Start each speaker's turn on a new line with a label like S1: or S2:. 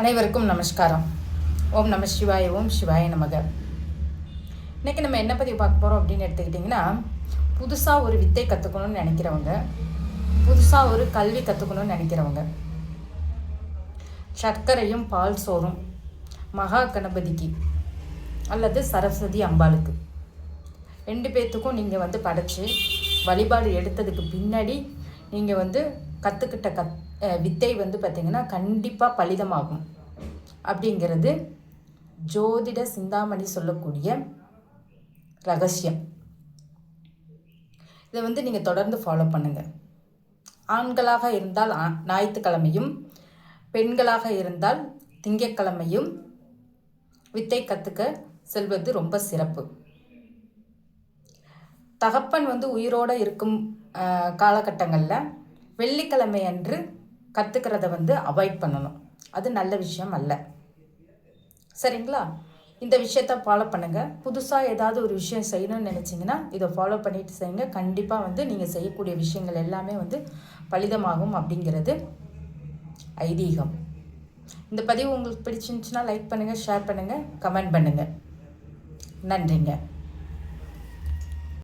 S1: அனைவருக்கும் நமஸ்காரம். ஓம் நம சிவாய ஓம் சிவாய நமக. இன்றைக்கி நம்ம என்ன பற்றி பார்க்க போகிறோம் அப்படின்னு எடுத்துக்கிட்டிங்கன்னா புதுசாக ஒரு வித்தை கற்றுக்கணும்னு நினைக்கிறவங்க புதுசாக ஒரு கல்வி கற்றுக்கணும்னு நினைக்கிறவங்க சர்க்கரையும் பால் சோறும் மகா கணபதிக்கு அல்லது சரஸ்வதி அம்பாளுக்கு. ரெண்டு பேர்த்துக்கும் நீங்கள் வந்து படைத்து வழிபாடு எடுத்ததுக்கு பின்னாடி நீங்கள் வந்து கற்றுக்கிட்ட கத் வித்தை வந்து பார்த்திங்கன்னா கண்டிப்பாக பலிதமாகும். அப்படிங்கிறது ஜோதிட சிந்தாமணி சொல்லக்கூடிய ரகசியம். இதை வந்து நீங்கள் தொடர்ந்து ஃபாலோ பண்ணுங்கள் ஆண்களாக இருந்தால் ஆ- ஞாயிற்றுக்கிழமையும் பெண்களாக இருந்தால் திங்கட்கிழமையும் வித்தை கற்றுக்க செல்வது ரொம்ப சிறப்பு. தகப்பன் வந்து உயிரோடு இருக்கும் காலகட்டங்களில் வெள்ளிக்கிழமை அன்று கற்றுக்கிறத வந்து அவாய்ட் பண்ணணும். அது நல்ல விஷயம் அல்ல. சரிங்களா? இந்த விஷயத்த ஃபாலோ பண்ணுங்கள் புதுசாக ஏதாவது ஒரு விஷயம் செய்யணும்னு நினச்சிங்கன்னா இதை ஃபாலோ பண்ணிட்டு செய்யுங்க. கண்டிப்பாக வந்து நீங்கள் செய்யக்கூடிய விஷயங்கள் எல்லாமே வந்து பலிதமாகும் அப்படிங்கிறது ஐதீகம். இந்த பதிவு உங்களுக்கு பிடிச்சிருந்துச்சுன்னா லைக் பண்ணுங்கள் ஷேர் பண்ணுங்கள் கமெண்ட் பண்ணுங்கள் நன்றிங்க.